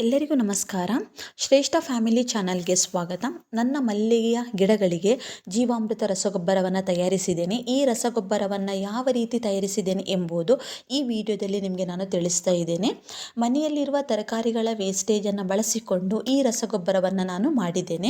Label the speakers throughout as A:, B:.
A: ಎಲ್ಲರಿಗೂ ನಮಸ್ಕಾರ. ಶ್ರೇಷ್ಠ ಫ್ಯಾಮಿಲಿ ಚಾನಲ್ಗೆ ಸ್ವಾಗತ. ನನ್ನ ಮಲ್ಲಿಗೆಯ ಗಿಡಗಳಿಗೆ ಜೀವಾಮೃತ ರಸಗೊಬ್ಬರವನ್ನು ತಯಾರಿಸಿದ್ದೇನೆ. ಈ ರಸಗೊಬ್ಬರವನ್ನು ಯಾವ ರೀತಿ ತಯಾರಿಸಿದ್ದೇನೆ ಎಂಬುದು ಈ ವಿಡಿಯೋದಲ್ಲಿ ನಿಮಗೆ ನಾನು ತಿಳಿಸ್ತಾ ಇದ್ದೇನೆ. ಮನೆಯಲ್ಲಿರುವ ತರಕಾರಿಗಳ ವೇಸ್ಟೇಜನ್ನು ಬಳಸಿಕೊಂಡು ಈ ರಸಗೊಬ್ಬರವನ್ನು ನಾನು ಮಾಡಿದ್ದೇನೆ.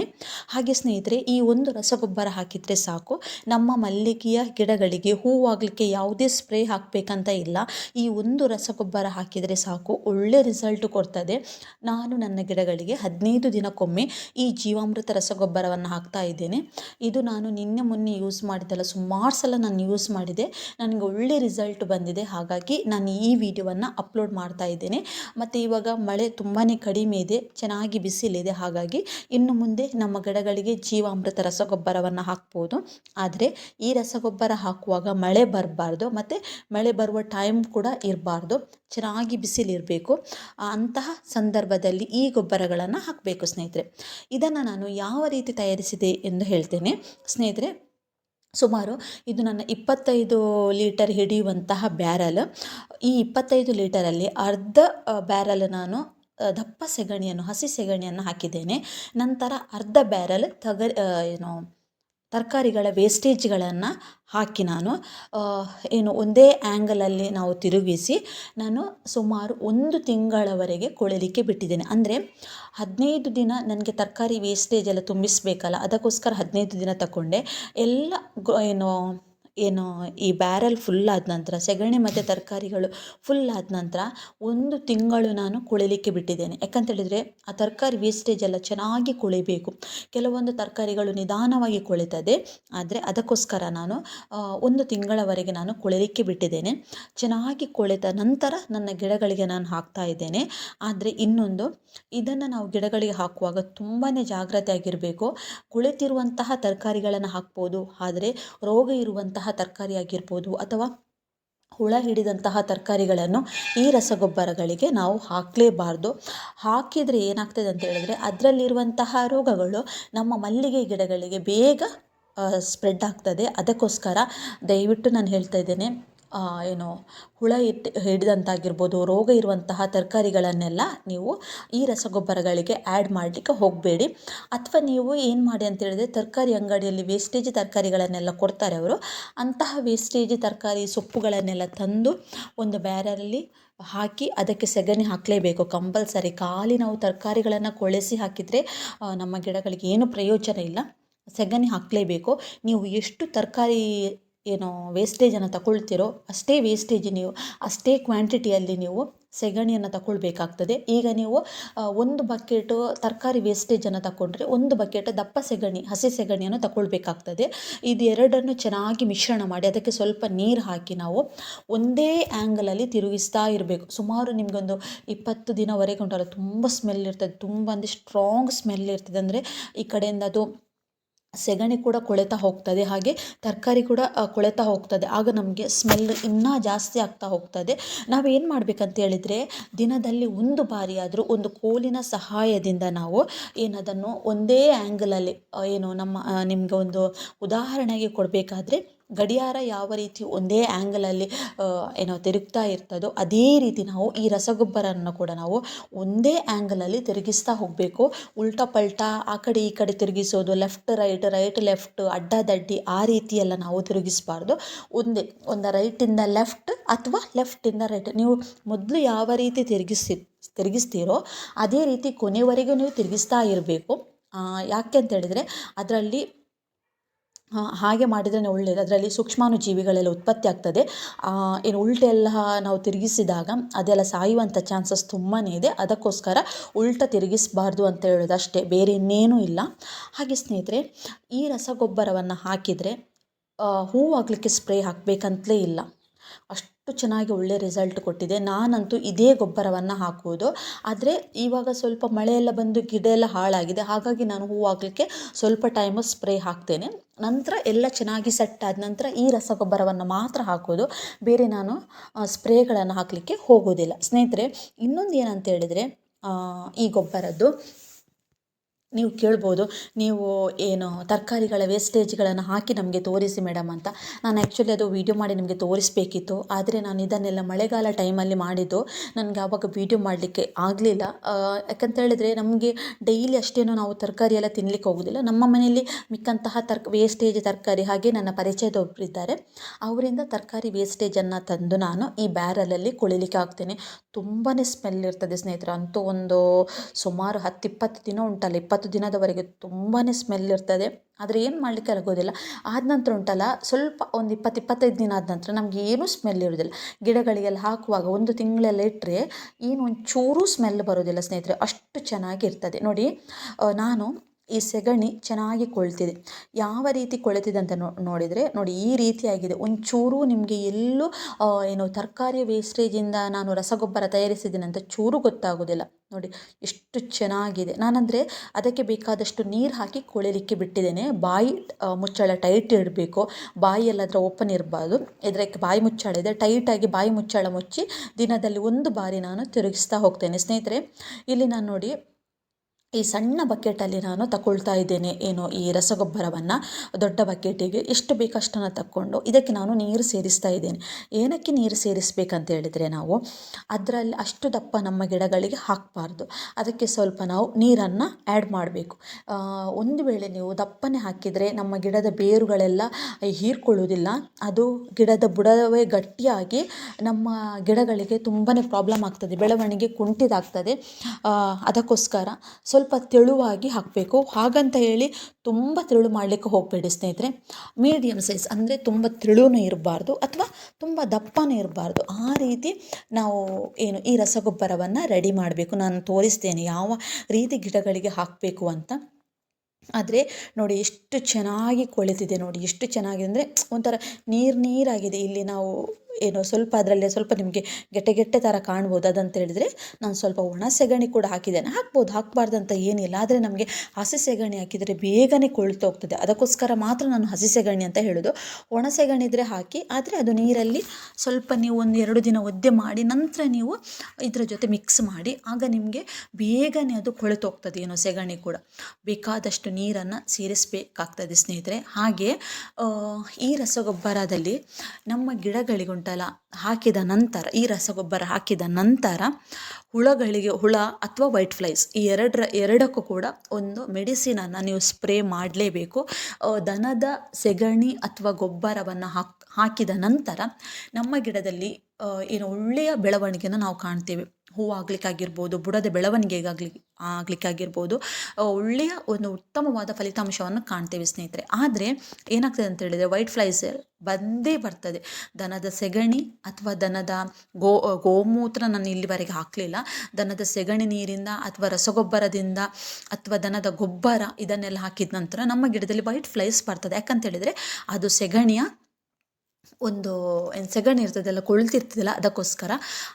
A: ಹಾಗೆ ಸ್ನೇಹಿತರೆ, ಈ ಒಂದು ರಸಗೊಬ್ಬರ ಹಾಕಿದರೆ ಸಾಕು. ನಮ್ಮ ಮಲ್ಲಿಗೆಯ ಗಿಡಗಳಿಗೆ ಹೂವಾಗಲಿಕ್ಕೆ ಯಾವುದೇ ಸ್ಪ್ರೇ ಹಾಕಬೇಕಂತ ಇಲ್ಲ. ಈ ಒಂದು ರಸಗೊಬ್ಬರ ಹಾಕಿದರೆ ಸಾಕು. ಒಳ್ಳೆ ರಿಸಲ್ಟ್ ಕೊಡ್ತದೆ. ನಾನು ನನ್ನ ಗಿಡಗಳಿಗೆ ಹದಿನೈದು ದಿನಕ್ಕೊಮ್ಮೆ ಈ ಜೀವಾಮೃತ ರಸಗೊಬ್ಬರವನ್ನು ಹಾಕ್ತಾ ಇದ್ದೇನೆ. ಇದು ನಾನು ನಿನ್ನೆ ಮೊನ್ನೆ ಯೂಸ್ ಮಾಡಿದ್ದಲ್ಲ, ಸುಮಾರು ಸಲ ನಾನು ಯೂಸ್ ಮಾಡಿದೆ. ನನಗೆ ಒಳ್ಳೆ ರಿಸಲ್ಟ್ ಬಂದಿದೆ. ಹಾಗಾಗಿ ನಾನು ಈ ವಿಡಿಯೋವನ್ನು ಅಪ್ಲೋಡ್ ಮಾಡ್ತಾ ಇದ್ದೇನೆ. ಮತ್ತು ಇವಾಗ ಮಳೆ ತುಂಬಾ ಕಡಿಮೆ ಇದೆ, ಚೆನ್ನಾಗಿ ಬಿಸಿಲಿದೆ. ಹಾಗಾಗಿ ಇನ್ನು ಮುಂದೆ ನಮ್ಮ ಗಿಡಗಳಿಗೆ ಜೀವಾಮೃತ ರಸಗೊಬ್ಬರವನ್ನು ಹಾಕ್ಬೋದು. ಆದರೆ ಈ ರಸಗೊಬ್ಬರ ಹಾಕುವಾಗ ಮಳೆ ಬರಬಾರ್ದು. ಮತ್ತು ಮಳೆ ಬರುವ ಟೈಮ್ ಕೂಡ ಇರಬಾರ್ದು. ಚೆನ್ನಾಗಿ ಬಿಸಿಲಿರಬೇಕು. ಅಂತಹ ಸಂದರ್ಭದಲ್ಲಿ ಈ ಗೊಬ್ಬರಗಳನ್ನು ಹಾಕಬೇಕು ಸ್ನೇಹಿತರೆ. ಇದನ್ನು ನಾನು ಯಾವ ರೀತಿ ತಯಾರಿಸಿದೆ ಎಂದು ಹೇಳ್ತೇನೆ. ಸ್ನೇಹಿತರೆ, ಸುಮಾರು ಇದು ನನ್ನ ಇಪ್ಪತ್ತೈದು ಲೀಟರ್ ಹಿಡಿಯುವಂತಹ ಬ್ಯಾರಲ್. ಈ ಇಪ್ಪತ್ತೈದು ಲೀಟರಲ್ಲಿ ಅರ್ಧ ಬ್ಯಾರಲ್ ನಾನು ದಪ್ಪ ಸೆಗಣಿಯನ್ನು, ಹಸಿ ಸೆಗಣಿಯನ್ನು ಹಾಕಿದ್ದೇನೆ. ನಂತರ ಅರ್ಧ ಬ್ಯಾರಲ್ ತಗ ಏನು ತರಕಾರಿಗಳ ವೇಸ್ಟೇಜ್ಗಳನ್ನು ಹಾಕಿ ನಾನು ಏನು ಒಂದೇ ಆ್ಯಂಗಲಲ್ಲಿ ನಾವು ತಿರುಗಿಸಿ ನಾನು ಸುಮಾರು ಒಂದು ತಿಂಗಳವರೆಗೆ ಕೊಳೆಯಲಿಕ್ಕೆ ಬಿಟ್ಟಿದ್ದೇನೆ. ಅಂದರೆ ಹದಿನೈದು ದಿನ ನನಗೆ ತರಕಾರಿ ವೇಸ್ಟೇಜ್ ಎಲ್ಲ ತುಂಬಿಸಬೇಕಲ್ಲ, ಅದಕ್ಕೋಸ್ಕರ ಹದಿನೈದು ದಿನ ತಗೊಂಡೆ ಎಲ್ಲ ಏನು ಏನು ಈ ಬ್ಯಾರಲ್ ಫುಲ್ ಆದ ನಂತರ, ಸೆಗಣಿ ಮತ್ತು ತರಕಾರಿಗಳು ಫುಲ್ ಆದ ನಂತರ ಒಂದು ತಿಂಗಳು ನಾನು ಕುಳಿಲಿಕ್ಕೆ ಬಿಟ್ಟಿದ್ದೇನೆ. ಯಾಕಂತೇಳಿದರೆ ಆ ತರಕಾರಿ ವೇಸ್ಟೇಜ್ ಎಲ್ಲ ಚೆನ್ನಾಗಿ ಕುಳಿಬೇಕು. ಕೆಲವೊಂದು ತರಕಾರಿಗಳು ನಿಧಾನವಾಗಿ ಕುಳಿತದೆ. ಆದರೆ ಅದಕ್ಕೋಸ್ಕರ ನಾನು ಒಂದು ತಿಂಗಳವರೆಗೆ ನಾನು ಕುಳಿಲಿಕ್ಕೆ ಬಿಟ್ಟಿದ್ದೇನೆ. ಚೆನ್ನಾಗಿ ಕುಳಿತ ನಂತರ ನನ್ನ ಗಿಡಗಳಿಗೆ ನಾನು ಹಾಕ್ತಾ ಇದ್ದೇನೆ. ಆದರೆ ಇನ್ನೊಂದು, ಇದನ್ನು ನಾವು ಗಿಡಗಳಿಗೆ ಹಾಕುವಾಗ ತುಂಬಾ ಜಾಗ್ರತೆ ಆಗಿರಬೇಕು ಕುಳಿತಿರುವಂತಹ ತರಕಾರಿಗಳನ್ನು ಹಾಕ್ಬೋದು. ಆದರೆ ರೋಗ ಇರುವಂತಹ ತರಕಾರಿ ಆಗಿರ್ಬೋದು ಅಥವಾ ಹುಳ ಹಿಡಿದಂತಹ ತರಕಾರಿಗಳನ್ನು ಈ ರಸಗೊಬ್ಬರಗಳಿಗೆ ನಾವು ಹಾಕಲೇಬಾರ್ದು. ಹಾಕಿದರೆ ಏನಾಗ್ತದೆ ಅಂತ ಹೇಳಿದ್ರೆ ಅದರಲ್ಲಿರುವಂತಹ ರೋಗಗಳು ನಮ್ಮ ಮಲ್ಲಿಗೆ ಗಿಡಗಳಿಗೆ ಬೇಗ ಸ್ಪ್ರೆಡ್ ಆಗ್ತದೆ. ಅದಕ್ಕೋಸ್ಕರ ದಯವಿಟ್ಟು ನಾನು ಹೇಳ್ತಾ ಇದ್ದೇನೆ ಏನು, ಹುಳ ಇಟ್ ಹಿಡಿದಂತಾಗಿರ್ಬೋದು, ರೋಗ ಇರುವಂತಹ ತರಕಾರಿಗಳನ್ನೆಲ್ಲ ನೀವು ಈ ರಸಗೊಬ್ಬರಗಳಿಗೆ ಆ್ಯಡ್ ಮಾಡಲಿಕ್ಕೆ ಹೋಗಬೇಡಿ. ಅಥವಾ ನೀವು ಏನು ಮಾಡಿ ಅಂತೇಳಿದ್ರೆ ತರಕಾರಿ ಅಂಗಡಿಯಲ್ಲಿ ವೇಸ್ಟೇಜ್ ತರಕಾರಿಗಳನ್ನೆಲ್ಲ ಕೊಡ್ತಾರೆ ಅವರು. ಅಂತಹ ವೇಸ್ಟೇಜ್ ತರಕಾರಿ ಸೊಪ್ಪುಗಳನ್ನೆಲ್ಲ ತಂದು ಒಂದು ಬ್ಯಾರಲ್ಲಿ ಹಾಕಿ ಅದಕ್ಕೆ ಸೆಗಣಿ ಹಾಕಲೇಬೇಕು. ಕಂಪಲ್ಸರಿ ಖಾಲಿ ನಾವು ತರಕಾರಿಗಳನ್ನು ಕೊಳೆಸಿ ಹಾಕಿದರೆ ನಮ್ಮ ಗಿಡಗಳಿಗೆ ಏನು ಪ್ರಯೋಜನ ಇಲ್ಲ. ಸೆಗಣಿ ಹಾಕಲೇಬೇಕು. ನೀವು ಎಷ್ಟು ತರಕಾರಿ ಏನು ವೇಸ್ಟೇಜನ್ನು ತಗೊಳ್ತಿರೋ ಅಷ್ಟೇ ವೇಸ್ಟೇಜ್ ನೀವು, ಅಷ್ಟೇ ಕ್ವಾಂಟಿಟಿಯಲ್ಲಿ ನೀವು ಸೆಗಣಿಯನ್ನು ತಗೊಳ್ಬೇಕಾಗ್ತದೆ ಈಗ ನೀವು ಒಂದು ಬಕೆಟು ತರಕಾರಿ ವೇಸ್ಟೇಜನ್ನು ತಗೊಂಡ್ರೆ ಒಂದು ಬಕೆಟ್ ದಪ್ಪ ಸೆಗಣಿ, ಹಸಿ ಸೆಗಣಿಯನ್ನು ತಗೊಳ್ಬೇಕಾಗ್ತದೆ ಇದು ಎರಡನ್ನು ಚೆನ್ನಾಗಿ ಮಿಶ್ರಣ ಮಾಡಿ, ಅದಕ್ಕೆ ಸ್ವಲ್ಪ ನೀರು ಹಾಕಿ ನಾವು ಒಂದೇ ಆ್ಯಂಗಲಲ್ಲಿ ತಿರುಗಿಸ್ತಾ ಇರಬೇಕು. ಸುಮಾರು ನಿಮಗೊಂದು ಇಪ್ಪತ್ತು ದಿನವರೆಗೆ ಉಂಟಲ್ಲ, ತುಂಬ ಸ್ಮೆಲ್ ಇರ್ತದೆ, ತುಂಬ ಅಂದರೆ ಸ್ಟ್ರಾಂಗ್ ಸ್ಮೆಲ್ ಇರ್ತದೆ. ಅಂದರೆ ಈ ಕಡೆಯಿಂದ ಅದು ಸೆಗಣಿ ಕೂಡ ಕೊಳೆತಾ ಹೋಗ್ತದೆ, ಹಾಗೆ ತರಕಾರಿ ಕೂಡ ಕೊಳೆತಾ ಹೋಗ್ತದೆ. ಆಗ ನಮಗೆ ಸ್ಮೆಲ್ ಇನ್ನೂ ಜಾಸ್ತಿ ಆಗ್ತಾ ಹೋಗ್ತದೆ. ನಾವೇನು ಮಾಡಬೇಕಂತ ಹೇಳಿದರೆ, ದಿನದಲ್ಲಿ ಒಂದು ಬಾರಿ ಆದರೂ ಒಂದು ಕೋಲಿನ ಸಹಾಯದಿಂದ ನಾವು ಏನದನ್ನು ಒಂದೇ ಆ್ಯಂಗಲಲ್ಲಿ ಏನು ನಮ್ಮ ನಿಮಗೆ ಒಂದು ಉದಾಹರಣೆಗೆ ಕೊಡಬೇಕಾದ್ರೆ ಗಡಿಯಾರ ಯಾವ ರೀತಿ ಒಂದೇ ಆ್ಯಂಗಲಲ್ಲಿ ಏನೋ ತಿರುಗ್ತಾ ಇರ್ತದೋ ಅದೇ ರೀತಿ ನಾವು ಈ ರಸಗೊಬ್ಬರವನ್ನು ಕೂಡ ನಾವು ಒಂದೇ ಆ್ಯಂಗಲಲ್ಲಿ ತಿರುಗಿಸ್ತಾ ಹೋಗಬೇಕು. ಉಲ್ಟಾ ಪಲ್ಟಾ ಆ ಕಡೆ ಈ ಕಡೆ ತಿರುಗಿಸೋದು ಲೆಫ್ಟ್ ರೈಟ್ ರೈಟ್ ಲೆಫ್ಟ್ ಅಡ್ಡದಡ್ಡಿ ಆ ರೀತಿಯೆಲ್ಲ ನಾವು ತಿರುಗಿಸಬಾರ್ದು. ಒಂದೇ, ಒಂದು ರೈಟಿಂದ ಲೆಫ್ಟ್ ಅಥವಾ ಲೆಫ್ಟಿಂದ ರೈಟ್ ನೀವು ಮೊದಲು ಯಾವ ರೀತಿ ತಿರುಗಿಸಿ, ತಿರುಗಿಸ್ತೀರೋ ಅದೇ ರೀತಿ ಕೊನೆವರೆಗೂ ನೀವು ತಿರುಗಿಸ್ತಾ ಇರಬೇಕು. ಯಾಕೆ ಅಂತ ಹೇಳಿದರೆ, ಅದರಲ್ಲಿ ಹಾಗೆ ಮಾಡಿದ್ರೇ ಒಳ್ಳೆಯದು ಅದರಲ್ಲಿ ಸೂಕ್ಷ್ಮಾನು ಜೀವಿಗಳೆಲ್ಲ ಉತ್ಪತ್ತಿ ಆಗ್ತದೆ. ಏನು ಉಲ್ಟೆಲ್ಲ ನಾವು ತಿರುಗಿಸಿದಾಗ ಅದೆಲ್ಲ ಸಾಯುವಂಥ ಚಾನ್ಸಸ್ ತುಂಬಾ ಇದೆ. ಅದಕ್ಕೋಸ್ಕರ ಉಲ್ಟ ತಿರುಗಿಸಬಾರ್ದು ಅಂತ ಹೇಳೋದು ಅಷ್ಟೇ ಬೇರೆ ಇನ್ನೇನೂ ಇಲ್ಲ. ಹಾಗೆ ಸ್ನೇಹಿತರೆ, ಈ ರಸಗೊಬ್ಬರವನ್ನು ಹಾಕಿದರೆ ಹೂವಾಗಲಿಕ್ಕೆ ಸ್ಪ್ರೇ ಹಾಕಬೇಕಂತಲೇ ಇಲ್ಲ. ಅಷ್ಟು ಚೆನ್ನಾಗಿ ಒಳ್ಳೆ ರಿಸಲ್ಟ್ ಕೊಟ್ಟಿದೆ. ನಾನಂತೂ ಇದೇ ಗೊಬ್ಬರವನ್ನು ಹಾಕುವುದು. ಆದರೆ ಇವಾಗ ಸ್ವಲ್ಪ ಮಳೆಯೆಲ್ಲ ಬಂದು ಗಿಡ ಎಲ್ಲ ಹಾಳಾಗಿದೆ. ಹಾಗಾಗಿ ನಾನು ಹೂವು ಹಾಕಲಿಕ್ಕೆ ಸ್ವಲ್ಪ ಟೈಮು ಸ್ಪ್ರೇ ಹಾಕ್ತೇನೆ. ನಂತರ ಎಲ್ಲ ಚೆನ್ನಾಗಿ ಸೆಟ್ ಆದ ನಂತರ ಈ ರಸಗೊಬ್ಬರವನ್ನು ಮಾತ್ರ ಹಾಕೋದು ಬೇರೆ ನಾನು ಸ್ಪ್ರೇಗಳನ್ನು ಹಾಕಲಿಕ್ಕೆ ಹೋಗೋದಿಲ್ಲ ಸ್ನೇಹಿತರೆ, ಇನ್ನೊಂದು ಏನಂತ ಹೇಳಿದರೆ ಈ ಗೊಬ್ಬರದ್ದು ನೀವು ಕೇಳ್ಬೋದು, ನೀವು ಏನು ತರಕಾರಿಗಳ ವೇಸ್ಟೇಜ್ಗಳನ್ನು ಹಾಕಿ ನಮಗೆ ತೋರಿಸಿ ಮೇಡಮ್ ಅಂತ. ನಾನು ಆ್ಯಕ್ಚುಲಿ ಅದು ವೀಡಿಯೋ ಮಾಡಿ ನಿಮಗೆ ತೋರಿಸಬೇಕಿತ್ತು, ಆದರೆ ನಾನು ಇದನ್ನೆಲ್ಲ ಮಳೆಗಾಲ ಟೈಮಲ್ಲಿ ಮಾಡಿದ್ದು, ನನಗೆ ಆವಾಗ ವೀಡಿಯೋ ಮಾಡಲಿಕ್ಕೆ ಆಗಲಿಲ್ಲ. ಯಾಕಂತ ಹೇಳಿದರೆ ನಮಗೆ ಡೈಲಿ ಅಷ್ಟೇನೂ ನಾವು ತರಕಾರಿ ಎಲ್ಲ ತಿನ್ನಲಿಕ್ಕೆ ಹೋಗೋದಿಲ್ಲ. ನಮ್ಮ ಮನೆಯಲ್ಲಿ ಮಿಕ್ಕಂತಹ ತರ್ಕ ವೇಸ್ಟೇಜ್ ತರಕಾರಿ, ಹಾಗೆ ನನ್ನ ಪರಿಚಯದೊಬ್ಬರು ಇದ್ದಾರೆ. ಅವರಿಂದ ತರಕಾರಿ ವೇಸ್ಟೇಜನ್ನು ತಂದು ನಾನು ಈ ಬ್ಯಾರಲಲ್ಲಿ ಕೊಳಿಲಿಕ್ಕೆ ಹಾಕ್ತೇನೆ. ತುಂಬಾ ಸ್ಮೆಲ್ ಇರ್ತದೆ ಸ್ನೇಹಿತರೆ. ಅಂತೂ ಒಂದು ಸುಮಾರು ಹತ್ತಿಪ್ಪತ್ತು ದಿನ ಉಂಟಲ್ಲ, ಇಪ್ಪತ್ತು ದಿನದವರೆಗೆ ತುಂಬಾ ಸ್ಮೆಲ್ ಇರ್ತದೆ. ಆದರೆ ಏನು ಮಾಡಲಿಕ್ಕೆ ಆಗೋದಿಲ್ಲ ಆದ ನಂತರ ಉಂಟಲ್ಲ, ಸ್ವಲ್ಪ ಒಂದು ಇಪ್ಪತ್ತು, ಇಪ್ಪತ್ತೈದು ದಿನ ಆದ ನಂತರ ನಮಗೆ ಏನೂ ಸ್ಮೆಲ್ ಇರೋದಿಲ್ಲ. ಗಿಡಗಳಿಗೆಲ್ಲ ಹಾಕುವಾಗ ಒಂದು ತಿಂಗಳೆಲ್ಲ ಇಟ್ಟರೆ ಏನು ಒಂಚೂರು ಸ್ಮೆಲ್ ಬರೋದಿಲ್ಲ ಸ್ನೇಹಿತರೆ. ಅಷ್ಟು ಚೆನ್ನಾಗಿರ್ತದೆ. ನೋಡಿ ನಾನು ಈ ಸೆಗಣಿ ಚೆನ್ನಾಗಿ ಕೊಳ್ತಿದೆ. ಯಾವ ರೀತಿ ಕೊಳೆತಿದೆ ಅಂತ ನೋಡಿದರೆ ನೋಡಿ ಈ ರೀತಿಯಾಗಿದೆ. ಒಂಚೂರು ನಿಮಗೆ ಎಲ್ಲೂ ಏನು ತರಕಾರಿ ವೇಸ್ಟೇಜಿಂದ ನಾನು ರಸಗೊಬ್ಬರ ತಯಾರಿಸಿದ್ದೀನಿ ಅಂತ ಚೂರು ಗೊತ್ತಾಗೋದಿಲ್ಲ. ನೋಡಿ ಎಷ್ಟು ಚೆನ್ನಾಗಿದೆ. ನಾನಂದರೆ ಅದಕ್ಕೆ ಬೇಕಾದಷ್ಟು ನೀರು ಹಾಕಿ ಕೊಳಿಲಿಕ್ಕೆ ಬಿಟ್ಟಿದ್ದೇನೆ. ಬಾಯಿ ಮುಚ್ಚಳ ಟೈಟ್ ಇಡಬೇಕು. ಬಾಯಿ ಎಲ್ಲದರ ಓಪನ್ ಇರಬಾರ್ದು. ಇದಕ್ಕೆ ಬಾಯಿ ಮುಚ್ಚಳ ಇದೆ. ಟೈಟಾಗಿ ಬಾಯಿ ಮುಚ್ಚಳ ಮುಚ್ಚಿ ದಿನದಲ್ಲಿ ಒಂದು ಬಾರಿ ನಾನು ತಿರುಗಿಸ್ತಾ ಹೋಗ್ತೇನೆ. ಸ್ನೇಹಿತರೆ, ಇಲ್ಲಿ ನಾನು ನೋಡಿ ಈ ಸಣ್ಣ ಬಕೆಟಲ್ಲಿ ನಾನು ತಗೊಳ್ತಾ ಇದ್ದೇನೆ ಏನು ಈ ರಸಗೊಬ್ಬರವನ್ನು. ದೊಡ್ಡ ಬಕೆಟಿಗೆ ಎಷ್ಟು ಬೇಕಷ್ಟನ್ನು ತಕ್ಕೊಂಡು ಇದಕ್ಕೆ ನಾನು ನೀರು ಸೇರಿಸ್ತಾ ಇದ್ದೇನೆ. ಏನಕ್ಕೆ ನೀರು ಸೇರಿಸ್ಬೇಕಂತ ಹೇಳಿದರೆ ನಾವು ಅದರಲ್ಲಿ ಅಷ್ಟು ದಪ್ಪ ನಮ್ಮ ಗಿಡಗಳಿಗೆ ಹಾಕಬಾರ್ದು. ಅದಕ್ಕೆ ಸ್ವಲ್ಪ ನಾವು ನೀರನ್ನು ಆ್ಯಡ್ ಮಾಡಬೇಕು. ಒಂದು ವೇಳೆ ನೀವು ದಪ್ಪನೆ ಹಾಕಿದರೆ ನಮ್ಮ ಗಿಡದ ಬೇರುಗಳೆಲ್ಲ ಹೀರ್ಕೊಳ್ಳೋದಿಲ್ಲ ಅದು ಗಿಡದ ಬುಡವೇ ಗಟ್ಟಿಯಾಗಿ ನಮ್ಮ ಗಿಡಗಳಿಗೆ ತುಂಬಾ ಪ್ರಾಬ್ಲಮ್ ಆಗ್ತದೆ. ಬೆಳವಣಿಗೆ ಕುಂಠಿತಾಗ್ತದೆ ಆ, ಅದಕ್ಕೋಸ್ಕರ ಸ್ವಲ್ಪ ತೆಳುವಾಗಿ ಹಾಕಬೇಕು. ಹಾಗಂತ ಹೇಳಿ ತುಂಬ ತೆಳು ಮಾಡಲಿಕ್ಕೆ ಹೋಗಬೇಡಿ ಸ್ನೇಹಿತರೆ. ಮೀಡಿಯಮ್ ಸೈಜ್ ಅಂದರೆ ತುಂಬ ತೆಳುನೂ ಇರಬಾರ್ದು ಅಥವಾ ತುಂಬ ದಪ್ಪನೂ ಇರಬಾರ್ದು. ಆ ರೀತಿ ನಾವು ಏನು ಈ ರಸಗೊಬ್ಬರವನ್ನು ರೆಡಿ ಮಾಡಬೇಕು. ನಾನು ತೋರಿಸ್ತೇನೆ ಯಾವ ರೀತಿ ಗಿಡಗಳಿಗೆ ಹಾಕಬೇಕು ಅಂತ. ಆದರೆ ನೋಡಿ ಎಷ್ಟು ಚೆನ್ನಾಗಿ ಕೊಳೆತಿದೆ ನೋಡಿ. ಎಷ್ಟು ಚೆನ್ನಾಗಿದೆ ಅಂದರೆ ಒಂಥರ ನೀರು ನೀರಾಗಿದೆ. ಇಲ್ಲಿ ನಾವು ಏನು ಸ್ವಲ್ಪ ಅದರಲ್ಲಿ ಸ್ವಲ್ಪ ನಿಮಗೆ ಗೆಟ್ಟೆ ಗೆಟ್ಟೆ ಥರ ಕಾಣ್ಬೋದು ಅದಂತ ಹೇಳಿದ್ರೆ ನಾನು ಸ್ವಲ್ಪ ಒಣ ಸೆಗಣಿ ಕೂಡ ಹಾಕಿದ್ದೇನೆ. ಹಾಕ್ಬೋದು, ಹಾಕಬಾರ್ದು ಅಂತ ಏನಿಲ್ಲ. ಆದರೆ ನಮಗೆ ಹಸಿ ಸೆಗಣಿ ಹಾಕಿದರೆ ಬೇಗನೆ ಕೊಳ್ತು ಹೋಗ್ತದೆ. ಅದಕ್ಕೋಸ್ಕರ ಮಾತ್ರ ನಾನು ಹಸಿ ಸೆಗಣಿ ಅಂತ ಹೇಳೋದು. ಒಣ ಸೆಗಣಿ ಇದ್ದರೆ ಹಾಕಿ, ಆದರೆ ಅದು ನೀರಲ್ಲಿ ಸ್ವಲ್ಪ ನೀವು ಒಂದು ಎರಡು ದಿನ ಒದ್ದೆ ಮಾಡಿ ನಂತರ ನೀವು ಇದರ ಜೊತೆ ಮಿಕ್ಸ್ ಮಾಡಿ, ಆಗ ನಿಮಗೆ ಬೇಗನೆ ಅದು ಕೊಳೆತು ಹೋಗ್ತದೆ ಏನೋ ಸೆಗಣಿ ಕೂಡ. ಬೇಕಾದಷ್ಟು ನೀರನ್ನು ಸೇರಿಸಬೇಕಾಗ್ತದೆ ಸ್ನೇಹಿತರೆ. ಹಾಗೆ ಈ ರಸಗೊಬ್ಬರದಲ್ಲಿ ನಮ್ಮ ಗಿಡಗಳಿಗುಂಟಲ್ಲ ಹಾಕಿದ ನಂತರ, ಈ ರಸಗೊಬ್ಬರ ಹಾಕಿದ ನಂತರ ಹುಳಗಳಿಗೆ ಹುಳ ಅಥವಾ ವೈಟ್ ಫ್ಲೈಸ್ ಈ ಎರಡರ, ಎರಡಕ್ಕೂ ಕೂಡ ಒಂದು ಮೆಡಿಸಿನನ್ನು ನೀವು ಸ್ಪ್ರೇ ಮಾಡಲೇಬೇಕು. ದನದ ಸೆಗಣಿ ಅಥವಾ ಗೊಬ್ಬರವನ್ನು ಹಾಕ್, ಹಾಕಿದ ನಂತರ ನಮ್ಮ ಗಿಡದಲ್ಲಿ ಏನು ಒಳ್ಳೆಯ ಬೆಳವಣಿಗೆಯನ್ನು ನಾವು ಕಾಣ್ತೇವೆ. ಹೂವು ಆಗ್ಲಿಕ್ಕಾಗಿರ್ಬೋದು ಬುಡದ ಬೆಳವಣಿಗೆಗಾಗಲಿ, ಆಗಲಿಕ್ಕಾಗಿರ್ಬೋದು ಒಳ್ಳೆಯ ಒಂದು ಉತ್ತಮವಾದ ಫಲಿತಾಂಶವನ್ನು ಕಾಣ್ತೇವೆ ಸ್ನೇಹಿತರೆ. ಆದರೆ ಏನಾಗ್ತದೆ ಅಂತ ಹೇಳಿದರೆ ವೈಟ್ ಫ್ಲೈಸ್ ಬಂದೇ ಬರ್ತದೆ. ದನದ ಸೆಗಣಿ ಅಥವಾ ದನದ ಗೋ, ಗೋಮೂತ್ರ ನಾನು ಇಲ್ಲಿವರೆಗೆ ಹಾಕಲಿಲ್ಲ. ದನದ ಸೆಗಣಿ ನೀರಿಂದ ಅಥವಾ ರಸಗೊಬ್ಬರದಿಂದ ಅಥವಾ ದನದ ಗೊಬ್ಬರ ಇದನ್ನೆಲ್ಲ ಹಾಕಿದ ನಂತರ ನಮ್ಮ ಗಿಡದಲ್ಲಿ ವೈಟ್ ಫ್ಲೈಸ್ ಬರ್ತದೆ. ಯಾಕಂತ ಹೇಳಿದರೆ ಅದು ಸೆಗಣಿಯ ಒಂದು ಏನು ಸೆಗಣಿ ಇರ್ತದಲ್ಲ, ಕೊಳ್ತಿರ್ತದಲ್ಲ, ಅದಕ್ಕೋಸ್ಕರ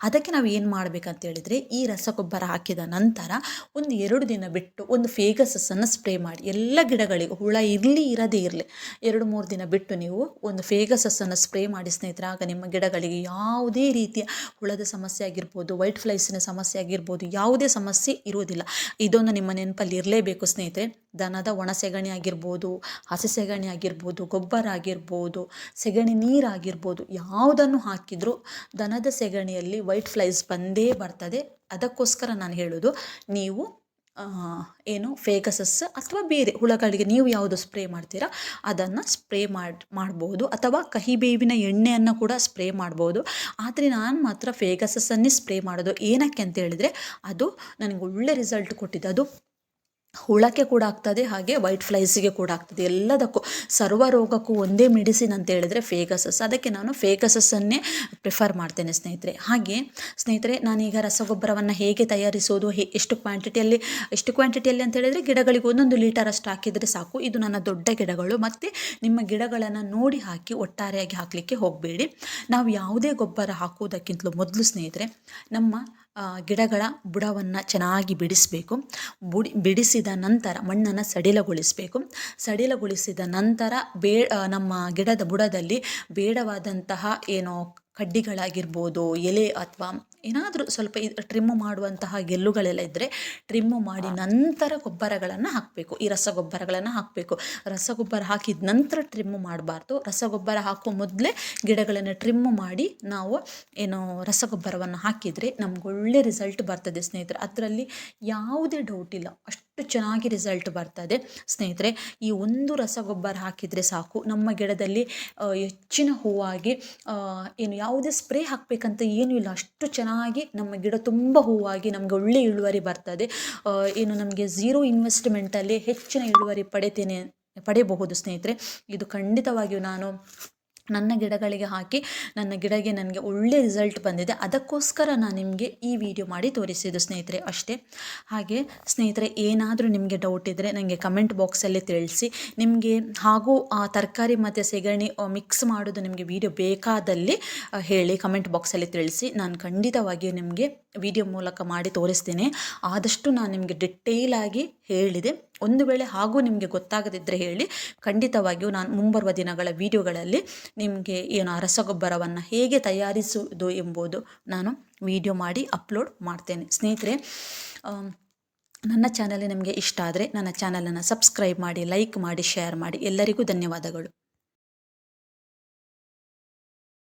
A: ಅದಕ್ಕೆ ನಾವು ಏನು ಮಾಡಬೇಕಂತ ಹೇಳಿದರೆ, ಈ ರಸಗೊಬ್ಬರ ಹಾಕಿದ ನಂತರ ಒಂದು ಎರಡು ದಿನ ಬಿಟ್ಟು ಒಂದು ಫೇಗಸಸ್ಸನ್ನು ಸ್ಪ್ರೇ ಮಾಡಿ. ಎಲ್ಲ ಗಿಡಗಳಿಗೂ ಹುಳ ಇರಲಿ, ಇರದೇ ಇರಲಿ, ಎರಡು ಮೂರು ದಿನ ಬಿಟ್ಟು ನೀವು ಒಂದು ಫೇಗಸಸ್ಸನ್ನು ಸ್ಪ್ರೇ ಮಾಡಿ ಸ್ನೇಹಿತರೆ. ಆಗ ನಿಮ್ಮ ಗಿಡಗಳಿಗೆ ಯಾವುದೇ ರೀತಿಯ ಹುಳದ ಸಮಸ್ಯೆ ಆಗಿರ್ಬೋದು, ವೈಟ್ ಫ್ಲೈಸಿನ ಸಮಸ್ಯೆ ಆಗಿರ್ಬೋದು, ಯಾವುದೇ ಸಮಸ್ಯೆ ಇರುವುದಿಲ್ಲ ಇದೊಂದು ನಿಮ್ಮ ನೆನಪಲ್ಲಿ ಇರಲೇಬೇಕು ಸ್ನೇಹಿತರೆ. ದನದ ಒಣ ಸೆಗಣಿ ಆಗಿರ್ಬೋದು, ಹಸಿ ಸೆಗಣಿ ಆಗಿರ್ಬೋದು, ಗೊಬ್ಬರ ಆಗಿರ್ಬೋದು, ಸೆಗಣಿ ನೀರಾಗಿರ್ಬೋದು. ಯಾವುದನ್ನು ಹಾಕಿದರೂ ದನದ ಸೆಗಣಿಯಲ್ಲಿ ವೈಟ್ ಫ್ಲೈಸ್ ಬಂದೇ ಬರ್ತದೆ. ಅದಕ್ಕೋಸ್ಕರ ನಾನು ಹೇಳೋದು, ನೀವು ಏನು ಫೇಗಸಸ್ ಅಥವಾ ಬೇರೆ ಹುಳಗಳಿಗೆ ನೀವು ಯಾವುದು ಸ್ಪ್ರೇ ಮಾಡ್ತೀರಾ, ಅದನ್ನು ಸ್ಪ್ರೇ ಮಾಡಿ, ಮಾಡ್ಬೋದು. ಅಥವಾ ಕಹಿ ಬೇವಿನ ಎಣ್ಣೆಯನ್ನು ಕೂಡ ಸ್ಪ್ರೇ ಮಾಡ್ಬೋದು. ಆದರೆ ನಾನು ಮಾತ್ರ ಫೇಗಸಸ್ಸನ್ನೇ ಸ್ಪ್ರೇ ಮಾಡೋದು. ಏನಕ್ಕೆ ಅಂತ ಹೇಳಿದರೆ, ಅದು ನನಗೆ ಒಳ್ಳೆ ರಿಸಲ್ಟ್ ಕೊಟ್ಟಿದ್ದು. ಅದು ಹುಳಕ್ಕೆ ಕೂಡ ಆಗ್ತದೆ, ಹಾಗೆ ವೈಟ್ ಫ್ಲೈಸಿಗೆ ಕೂಡ ಆಗ್ತದೆ. ಎಲ್ಲದಕ್ಕೂ ಸರ್ವ ರೋಗಕ್ಕೂ ಒಂದೇ ಮೆಡಿಸಿನ್ ಅಂತ ಹೇಳಿದ್ರೆ ಫೇಗಸಸ್ ಅದಕ್ಕೆ ನಾನು ಫೇಗಸಸ್ಸನ್ನೇ ಪ್ರಿಫರ್ ಮಾಡ್ತೇನೆ ಸ್ನೇಹಿತರೆ. ಹಾಗೆ ಸ್ನೇಹಿತರೆ ನಾನೀಗ ರಸಗೊಬ್ಬರವನ್ನು ಹೇಗೆ ತಯಾರಿಸೋದು, ಹೇ, ಎಷ್ಟು ಕ್ವಾಂಟಿಟಿಯಲ್ಲಿ ಎಷ್ಟು ಕ್ವಾಂಟಿಟಿಯಲ್ಲಿ ಅಂತ ಹೇಳಿದರೆ ಗಿಡಗಳಿಗೆ ಒಂದೊಂದು ಲೀಟರ್ ಅಷ್ಟು ಹಾಕಿದರೆ ಸಾಕು. ಇದು ನನ್ನ ದೊಡ್ಡ ಗಿಡಗಳು. ಮತ್ತು ನಿಮ್ಮ ಗಿಡಗಳನ್ನು ನೋಡಿ ಹಾಕಿ, ಒಟ್ಟಾರೆಯಾಗಿ ಹಾಕಲಿಕ್ಕೆ ಹೋಗಬೇಡಿ. ನಾವು ಯಾವುದೇ ಗೊಬ್ಬರ ಹಾಕುವುದಕ್ಕಿಂತಲೂ ಮೊದಲು ಸ್ನೇಹಿತರೆ, ನಮ್ಮ ಗಿಡಗಳ ಬುಡವನ್ನು ಚೆನ್ನಾಗಿ ಬಿಡಿಸಬೇಕು. ಬುಡಿ, ಬಿಡಿಸಿದ ನಂತರ ಮಣ್ಣನ್ನು ಸಡಿಲಗೊಳಿಸಬೇಕು. ಸಡಿಲಗೊಳಿಸಿದ ನಂತರ ಬೇ ನಮ್ಮ ಗಿಡದ ಬುಡದಲ್ಲಿ ಬೇಡವಾದಂತಹ ಏನೋ ಕಡ್ಡಿಗಳಾಗಿರ್ಬೋದು, ಎಲೆ ಅಥವಾ ಏನಾದರೂ ಸ್ವಲ್ಪ ಟ್ರಿಮ್ ಮಾಡುವಂತಹ ಗೆಲ್ಲುಗಳೆಲ್ಲ ಇದ್ದರೆ ಟ್ರಿಮ್ಮು ಮಾಡಿ ನಂತರ ಗೊಬ್ಬರಗಳನ್ನು ಹಾಕಬೇಕು. ಈ ರಸಗೊಬ್ಬರಗಳನ್ನು ಹಾಕಬೇಕು. ರಸಗೊಬ್ಬರ ಹಾಕಿದ ನಂತರ ಟ್ರಿಮ್ಮು ಮಾಡಬಾರ್ದು. ರಸಗೊಬ್ಬರ ಹಾಕುವ ಮೊದಲೇ ಗಿಡಗಳನ್ನು ಟ್ರಿಮ್ಮು ಮಾಡಿ ನಾವು ಏನು ರಸಗೊಬ್ಬರವನ್ನು ಹಾಕಿದರೆ ನಮ್ಗೆ ಒಳ್ಳೆ ರಿಸಲ್ಟ್ ಬರ್ತದೆ ಸ್ನೇಹಿತರೆ. ಅದರಲ್ಲಿ ಯಾವುದೇ ಡೌಟ್ ಇಲ್ಲ. ಅಷ್ಟು ಚೆನ್ನಾಗಿ ರಿಸಲ್ಟ್ ಬರ್ತದೆ. ಸ್ನೇಹಿತರೆ, ಈ ಒಂದು ರಸಗೊಬ್ಬರ ಹಾಕಿದರೆ ಸಾಕು. ನಮ್ಮ ಗಿಡದಲ್ಲಿ ಹೆಚ್ಚಿನ ಹೂವಾಗಿ ಏನು ಯಾವುದೇ ಸ್ಪ್ರೇ ಹಾಕಬೇಕಂತ ಏನೂ ಇಲ್ಲ. ಅಷ್ಟು ಚೆನ್ನಾಗಿ ನಮ್ಮ ಗಿಡ ತುಂಬ ಹೂವಾಗಿ ನಮಗೆ ಒಳ್ಳೆ ಇಳುವರಿ ಬರ್ತದೆ. ಏನು ನಮಗೆ ಝೀರೋ ಇನ್ವೆಸ್ಟ್ಮೆಂಟಲ್ಲಿ ಹೆಚ್ಚಿನ ಇಳುವರಿ ಪಡಿತೇನೆ, ಪಡೆಯಬಹುದು ಸ್ನೇಹಿತರೆ. ಇದು ಖಂಡಿತವಾಗಿಯೂ ನಾನು ನನ್ನ ಗಿಡಗಳಿಗೆ ಹಾಕಿ, ನನ್ನ ಗಿಡಗೆ ನನಗೆ ಒಳ್ಳೆ ರಿಸಲ್ಟ್ ಬಂದಿದೆ. ಅದಕ್ಕೋಸ್ಕರ ನಾನು ನಿಮಗೆ ಈ ವಿಡಿಯೋ ಮಾಡಿ ತೋರಿಸಿದ್ದು ಸ್ನೇಹಿತರೆ ಅಷ್ಟೇ. ಹಾಗೆ ಸ್ನೇಹಿತರೆ, ಏನಾದರೂ ನಿಮಗೆ ಡೌಟ್ ಇದ್ದರೆ ನನಗೆ ಕಮೆಂಟ್ ಬಾಕ್ಸಲ್ಲಿ ತಿಳಿಸಿ. ನಿಮಗೆ ಹಾಗೂ ಆ ತರಕಾರಿ ಮತ್ತು ಸೆಗಣಿ ಮಿಕ್ಸ್ ಮಾಡೋದು ನಿಮಗೆ ವಿಡಿಯೋ ಬೇಕಾದಲ್ಲಿ ಹೇಳಿ ಕಮೆಂಟ್ ಬಾಕ್ಸಲ್ಲಿ ತಿಳಿಸಿ. ನಾನು ಖಂಡಿತವಾಗಿಯೂ ನಿಮಗೆ ವಿಡಿಯೋ ಮೂಲಕ ಮಾಡಿ ತೋರಿಸ್ತೀನಿ. ಆದಷ್ಟು ನಾನು ನಿಮಗೆ ಡಿಟೇಲಾಗಿ ಹೇಳಿದೆ. ಒಂದು ವೇಳೆ ಹಾಗೂ ನಿಮಗೆ ಗೊತ್ತಾಗದಿದ್ದರೆ ಹೇಳಿ ಖಂಡಿತವಾಗಿಯೂ ನಾನು ಮುಂಬರುವ ದಿನಗಳ ವಿಡಿಯೋಗಳಲ್ಲಿ ನಿಮಗೆ ಏನು ರಸಗೊಬ್ಬರವನ್ನು ಹೇಗೆ ತಯಾರಿಸುವುದು ಎಂಬುದು ನಾನು ವಿಡಿಯೋ ಮಾಡಿ ಅಪ್ಲೋಡ್ ಮಾಡ್ತೇನೆ. ಸ್ನೇಹಿತರೆ ನನ್ನ ಚಾನಲ್ ನಿಮಗೆ ಇಷ್ಟ ಆದರೆ ನನ್ನ ಚಾನಲನ್ನು ಸಬ್ಸ್ಕ್ರೈಬ್ ಮಾಡಿ, ಲೈಕ್ ಮಾಡಿ, ಶೇರ್ ಮಾಡಿ. ಎಲ್ಲರಿಗೂ ಧನ್ಯವಾದಗಳು.